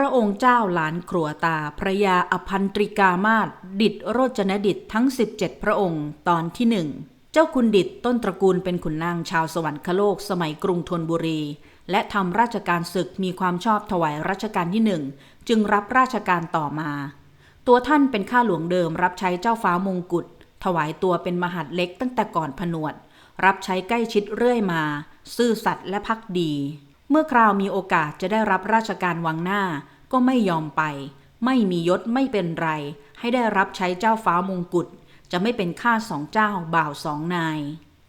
ระองค์เจ้าหลานครัวตาพระยาอภันตริกามาศดิดโรจนดิตทั้ง 17 พระองค์ ตอนที่หนึ่งเจ้าคุณดิดต้นตระกูลเป็นขุนนางชาวสวรรคโลกสมัยกรุงธนบุรี และทำราชการศึกมีความชอบถวายรัชกาลที่หนึ่งจึงรับราชการต่อมา ตัวท่านเป็นข้าหลวงเดิมรับใช้เจ้าฟ้ามงกุฎถวายตัวเป็นมหาดเล็กตั้งแต่ก่อนผนวด รับใช้ใกล้ชิดเรื่อยมา ซื่อสัตย์และพักดี เมื่อคราวมีโอกาสจะได้รับราชการวังหน้า ก็ไม่ยอมไป ไม่มียศไม่เป็นไร ให้ได้รับใช้เจ้าฟ้ามงกุฎจะไม่เป็นข้าสองเจ้าบ่าวสองนาย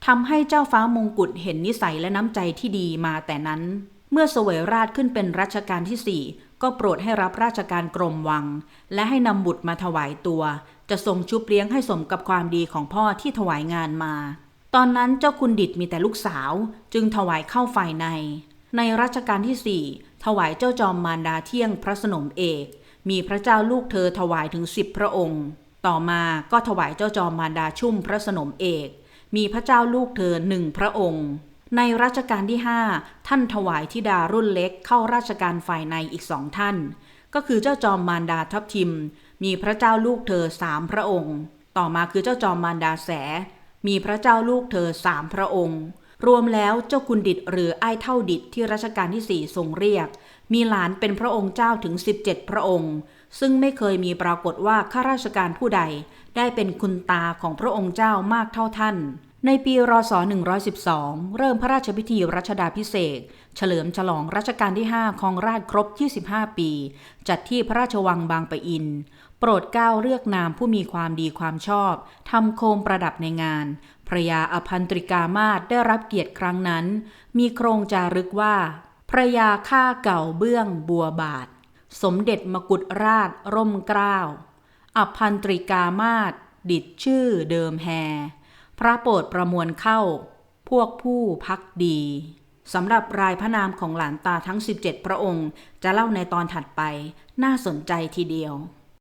ทำให้เจ้าฟ้ามงกุฎเห็นนิสัยและน้ำใจที่ดีมาแต่นั้น เมื่อเสวยราชขึ้นเป็นรัชกาลที่สี่ก็โปรดให้รับราชการกรมวัง และให้นำบุตรมาถวายตัว จะทรงชุบเลี้ยงให้สมกับความดีของพ่อที่ถวายงานมา ตอนนั้นเจ้าคุณดิดมีแต่ลูกสาว จึงถวายเข้าฝ่ายใน ในรัชกาลที่สี่ถวายเจ้าจอมมารดาเที่ยงพระสนมเอก มีพระเจ้าลูกเธอถวายถึงสิบพระองค์ ต่อมาก็ถวายเจ้าจอมมารดาชุ่มพระสนมเอก มีพระเจ้าลูกเธอหนึ่งพระองค์ ในรัชกาลที่ห้าท่านถวายธิดารุ่นเล็กเข้าราชการฝ่ายในอีกสองท่าน ก็คือเจ้าจอมมารดาทับทิม มีพระเจ้าลูกเธอสามพระองค์ ต่อมาคือเจ้าจอมมารดาแส มีพระเจ้าลูกเธอสามพระองค์ รวมแล้วเจ้าคุณดิดหรือไอ้เท่าดิดที่รัชกาลที่สี่ทรงเรียก มีหลานเป็นพระองค์เจ้าถึง 17 พระองค์ ซึ่งไม่เคยมีปรากฏว่าข้าราชการผู้ใด ได้เป็นคุณตาของพระองค์เจ้ามากเท่าท่าน ในปีรศ 112 เริ่มพระราชพิธีรัชดาพิเศษ เฉลิมฉลองรัชกาลที่ 5 ของราชครบ 25 ปี จัดที่พระราชวังบางปะอิน โปรดเกล้าเลือกนามผู้มีความดีความชอบ ทำโคมประดับในงาน พระยาอภันตริกามาศได้รับเกียรติครั้งนั้น มีโครงจารึกว่า พระยาข้าเก่าเบื้องบัวบาท สมเด็จมกุฎราชร่มเกล้า อภันตริกามาศดิดชื่อเดิมแฮ พระโปรดประมวลเข้า พวกผู้พักดีสำหรับรายพระนามของหลานตาทั้ง 17 พระองค์ จะเล่าในตอนถัดไป น่าสนใจทีเดียว